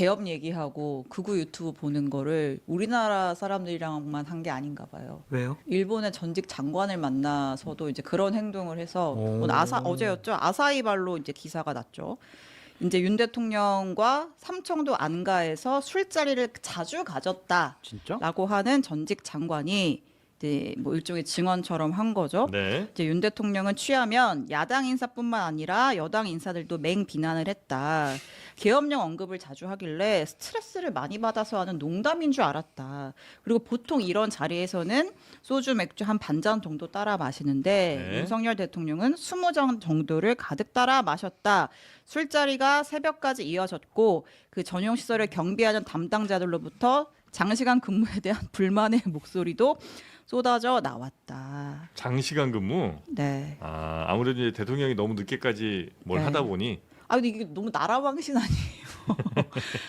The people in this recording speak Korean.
개업 얘기하고 극우 유튜브 보는 거를 우리나라 사람들이랑만 한 게 아닌가 봐요. 왜요? 일본의 전직 장관을 만나서도 이제 그런 행동을 해서 오. 오늘 아사 어제였죠 아사히발로 이제 기사가 났죠. 이제 윤 대통령과 삼청도 안가에서 술자리를 자주 가졌다라고 진짜? 하는 전직 장관이 이제 뭐 일종의 증언처럼 한 거죠. 네. 이제 윤 대통령은 취하면 야당 인사뿐만 아니라 여당 인사들도 맹 비난을 했다. 계엄령 언급을 자주 하길래 스트레스를 많이 받아서 하는 농담인 줄 알았다. 그리고 보통 이런 자리에서는 소주 맥주 한 반 잔 정도 따라 마시는데 네. 윤석열 대통령은 20잔 정도를 가득 따라 마셨다. 술자리가 새벽까지 이어졌고 그 전용 시설을 경비하는 담당자들로부터 장시간 근무에 대한 불만의 목소리도 쏟아져 나왔다. 장시간 근무. 네. 아, 아무래도 이제 대통령이 너무 늦게까지 뭘 네. 하다 보니 아 근데 이게 너무 나라망신 아니에요?